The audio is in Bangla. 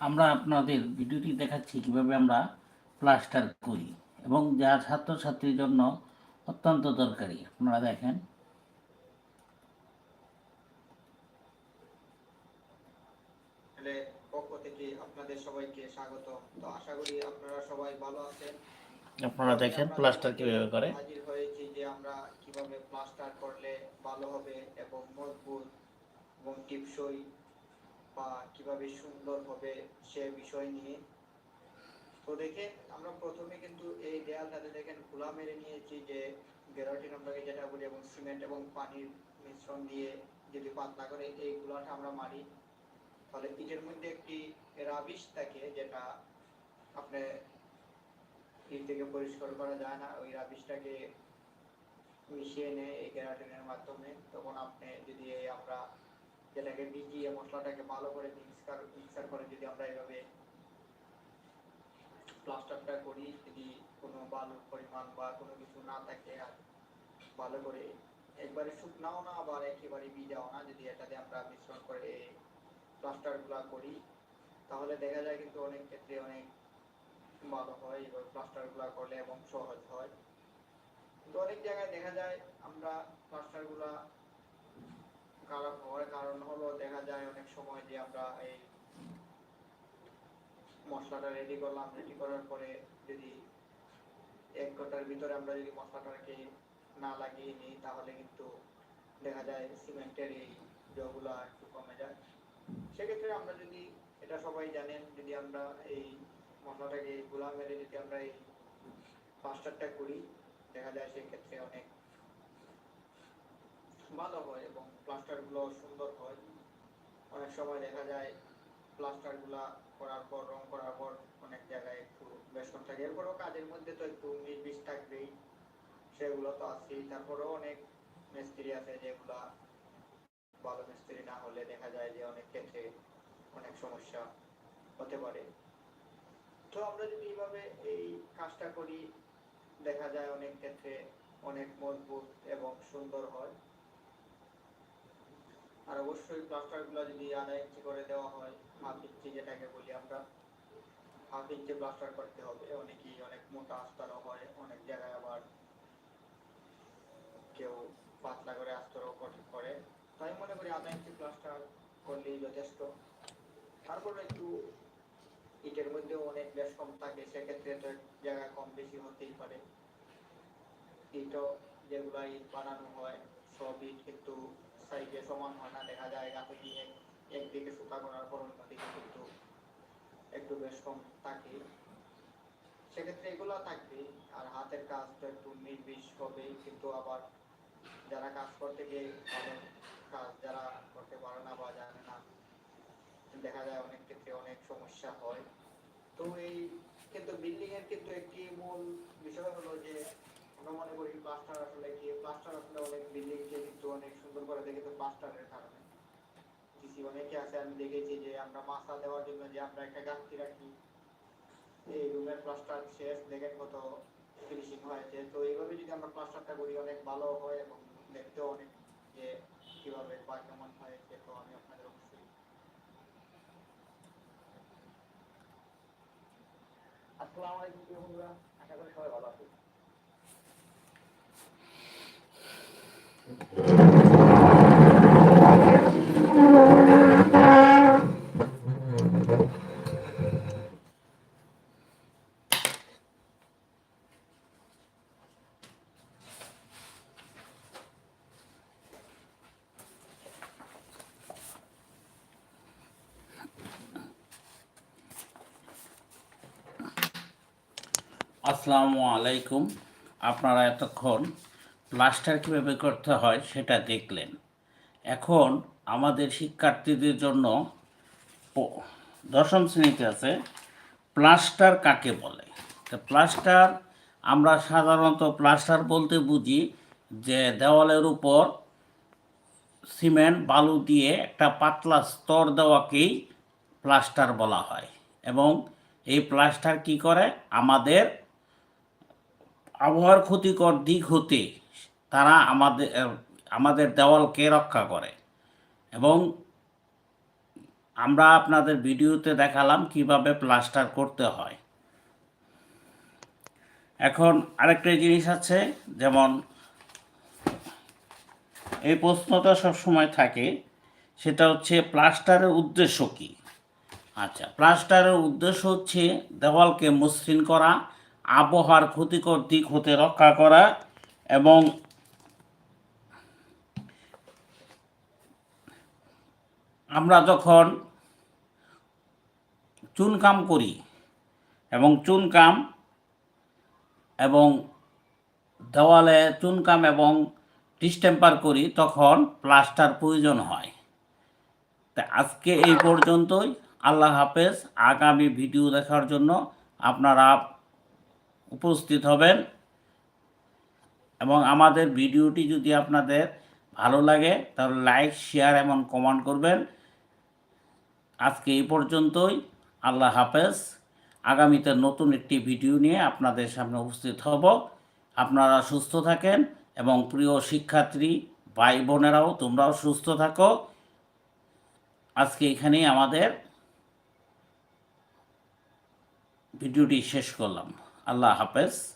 আমরা আপনাদের ভিডিওটি দেখাচ্ছি কীভাবে আমরা প্লাস্টার করি এবং যা ছাত্রছাত্রীর জন্য অত্যন্ত দরকারি। আপনারা দেখেন। পক্ষ থেকে আপনাদের সবাইকে স্বাগত। তো আশা করি আপনারা সবাই ভালো আছেন। আপনারা দেখেন প্লাস্টার কীভাবে করে। হাজির হয়েছি যে আমরা কীভাবে প্লাস্টার করলে ভালো হবে এবং মজবুত এবং টিপসই বা কীভাবে সুন্দর হবে সে বিষয় নিয়ে। তো দেখেন আমরা প্রথমে কিন্তু এই দেয়ালটাতে দেখেন খোলা মেরে নিয়েছি যে গ্যারাটিন আমরাকে যেটা বলি এবং সিমেন্ট এবং পানির মিশ্রণ দিয়ে যদি পাতলা করে এই গুলাটা আমরা মারি, তাহলে ইটের মধ্যে একটি রাবিশ থাকে যেটা আপনি ইট থেকে পরিষ্কার করা যায় না। ওই রাবিশটাকে মিশিয়ে নেয় এই কেরাটিনের মাধ্যমে। তখন আপনি যদি এই আমরা যেটাকে ভিজিয়ে মশলাটাকে ভালো করে মিক্সার মিক্সার করে যদি আমরা এইভাবে প্লাস্টারটা করি, যদি কোনো বালুর পরিমাণ বা কোনো কিছু না থাকে আর ভালো করে একবারে শুকনাও না, আবার একেবারে ভিজাও না, যদি এটাতে আমরা মিশ্রণ করে প্লাস্টারগুলো করি, তাহলে দেখা যায় কিন্তু অনেক ক্ষেত্রে অনেক ভালো হয় এবং প্লাস্টারগুলো করলে এবং সহজ হয়। কিন্তু অনেক জায়গায় দেখা যায় আমরা প্লাস্টারগুলা খারাপ হওয়ার কারণ হলো, দেখা যায় অনেক সময় যে আমরা এই মশলাটা রেডি করলাম রেডি করার পরে যদি এক ঘণ্টার ভিতরে আমরা যদি মশলাটাকে না লাগিয়ে নিই, তাহলে কিন্তু দেখা যায় সিমেন্টের এই জগুলা একটু কমে যায়। সেক্ষেত্রে আমরা যদি, এটা সবাই জানেন, যদি আমরা এই মশলাটাকে গুলা মেরে যদি আমরা এই প্লাস্টারটা করি, দেখা যায় সেক্ষেত্রে অনেক ভালো হয় এবং প্লাস্টারগুলো সুন্দর হয়। অনেক সময় দেখা যায় প্লাস্টারগুলা করার পর, রং করার পর অনেক জায়গায় একটু বেশন থাকে। এরপরেও কাজের মধ্যে তো একটু বিশ থাকবেই, সেগুলো তো আছেই। তারপরেও অনেক মিস্ত্রি আছে যেগুলা ভালো মিস্ত্রি না হলে দেখা যায় যে অনেক ক্ষেত্রে অনেক সমস্যা হতে পারে। তো আমরা যদি এইভাবে এই কাজটা করি, দেখা যায় অনেক ক্ষেত্রে অনেক মজবুত এবং সুন্দর হয়। আর অবশ্যই প্লাস্টারগুলো যদি আধা ইঞ্চি করে দেওয়া হয়, হাফ ইঞ্চি যেটাকে বলি আমরা, হাফ ইঞ্চি প্লাস্টার করতে হবে। অনেকেই অনেক মোটা আস্তরও হয় অনেক জায়গায় আবার কেউ পাতলা করে আস্তরও করে। তাই মনে করি আধা ইঞ্চি প্লাস্টার করলেই যথেষ্ট। তারপরে একটু ইটের মধ্যেও অনেক বেশ কম থাকে, সেক্ষেত্রে তো জায়গা কম বেশি হতেই পারে। ইটও যেগুলা ইট বানানো হয়, সব ইট কিন্তু সাইজে সমান হয় না, দেখা যায় গাঁথনি এক, একদিকে সুতা করার পর অন্যদিকে কিন্তু একটু বেশ কম থাকে। সেক্ষেত্রে এগুলো থাকবে, আর হাতের কাজ তো একটু নির্বিষ হবেই, কিন্তু আবার যারা কাজ করতে গিয়ে ভালো কাজ যারা করতে পারে না বা জানে না, দেখা যায় অনেক ক্ষেত্রে অনেক সমস্যা হয়। তো এই কিন্তু বিল্ডিং এর কিন্তু একটি মূল বিষয় হলো যে আমরা মনে করি প্লাস্টার আসলে কি? প্লাস্টার আসলে অনেক বিল্ডিং কে প্লাস্টারের কারণে। কিছু অনেকে আছে আমি দেখেছি যে আমরা মাছা দেওয়ার জন্য যে আমরা একটা গাঁথি রাখি, এই রুমের প্লাস্টার শেষ, দেখেন কত ফিনিশিং হয়েছে। তো এইভাবে যদি আমরা প্লাস্টারটা করি, অনেক ভালো হয় এবং দেখতেও অনেক যে কীভাবে বা কেমন হয়েছে, তো আমি আপনাদের অবশ্যই আসসালামু আলাইকুম বন্ধুরা। আসসালামু আলাইকুম। আপনারা এতক্ষণ প্লাস্টার কীভাবে করতে হয় সেটা দেখলেন। এখন আমাদের শিক্ষার্থীদের জন্য দশম শ্রেণীতে আছে, প্লাস্টার কাকে বলে? তো প্লাস্টার আমরা সাধারণত প্লাস্টার বলতে বুঝি যে দেওয়ালের উপর সিমেন্ট, বালু দিয়ে একটা পাতলা স্তর দেওয়াকেই প্লাস্টার বলা হয়। এবং এই প্লাস্টার কি করে? আমাদের আবহাওয়ার ক্ষতিকর দিক হতে তারা আমাদের আমাদের দেওয়ালকে রক্ষা করে। এবং আমরা আপনাদের ভিডিওতে দেখালাম কীভাবে প্লাস্টার করতে হয়। এখন আরেকটা জিনিস আছে, যেমন এই প্রশ্নটা সবসময় থাকে, সেটা হচ্ছে প্লাস্টারের উদ্দেশ্য কী? আচ্ছা প্লাস্টারের উদ্দেশ্য হচ্ছে দেওয়ালকে মসৃণ করা আবহাওয়ার ক্ষতিকর দিক হতে রক্ষা করা এবং আমরা যখন চুনকাম করি এবং চুনকাম এবং দেওয়ালে চুনকাম এবং ডিস্টেম্পার করি, তখন প্লাস্টার প্রয়োজন হয়। তা আজকে এই পর্যন্তই। আল্লাহ হাফেজ। আগামী ভিডিও দেখার জন্য আপনারা উপস্থিত হবেন এবং আমাদের ভিডিওটি যদি আপনাদের ভালো লাগে, তাহলে লাইক, শেয়ার এবং কমেন্ট করবেন। আজকে এই পর্যন্তই। আল্লাহ হাফেজ। আগামীতে নতুন একটি ভিডিও নিয়ে আপনাদের সামনে উপস্থিত হব। আপনারা সুস্থ থাকেন এবং প্রিয় শিক্ষার্থী ভাই বোনেরাও তোমরাও সুস্থ থাকো। আজকে এখানেই আমাদের ভিডিওটি শেষ করলাম। আল্লাহ হাফেজ।